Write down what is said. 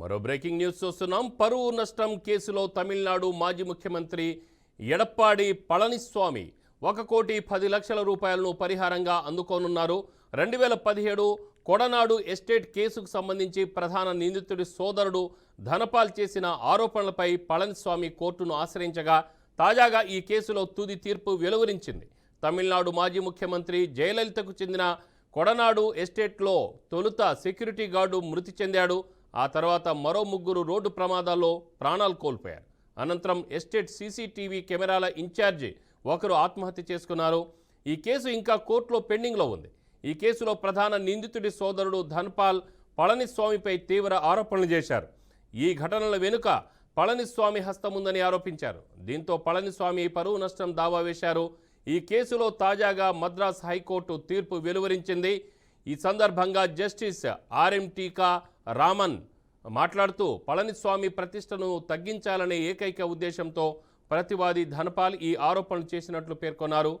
మరో breaking news చూస్తున్నాం. పరువు నష్టం కేసులో తమిళనాడు మాజీ ముఖ్యమంత్రి ఎడప్పాడి పళనిస్వామి ఒక కోటి పది లక్షల రూపాయలను పరిహారంగా అందుకోనున్నారు. రెండు వేల పదిహేడు కొడనాడు ఎస్టేట్ కేసుకు సంబంధించి ప్రధాన నిందితుడి సోదరుడు ధనపాల్ చేసిన ఆరోపణలపై పళనిస్వామి కోర్టును ఆశ్రయించగా తాజాగా ఈ కేసులో తుది తీర్పు వెలువరించింది. తమిళనాడు మాజీ ముఖ్యమంత్రి జయలలితకు చెందిన కొడనాడు ఎస్టేట్లో తొలుత సెక్యూరిటీ గార్డు మృతి చెందాడు. ఆ తర్వాత మరో ముగ్గురు రోడ్డు ప్రమాదాల్లో ప్రాణాలు కోల్పోయారు. అనంతరం ఎస్టేట్ సీసీటీవీ కెమెరాల ఇన్ఛార్జి ఒకరు ఆత్మహత్య చేసుకున్నారు. ఈ కేసు ఇంకా కోర్టులో పెండింగ్లో ఉంది. ఈ కేసులో ప్రధాన నిందితుడి సోదరుడు ధన్పాల్ పళనిస్వామిపై తీవ్ర ఆరోపణలు చేశారు. ఈ ఘటనల వెనుక పళనిస్వామి హస్తముందని ఆరోపించారు. దీంతో పళనిస్వామి పరువు నష్టం దావా వేశారు. ఈ కేసులో తాజాగా మద్రాస్ హైకోర్టు తీర్పు వెలువరించింది. ఈ సందర్భంగా జస్టిస్ ఆర్ఎం టీకా రామన్ మాట్లాడుతూ పళనిస్వామి ప్రతిష్టను తగ్గించాలనే ఏకైక ఉద్దేశంతో ప్రతివాది ధనపాల్ ఈ ఆరోపణలు చేసినట్లు పేర్కొన్నారు.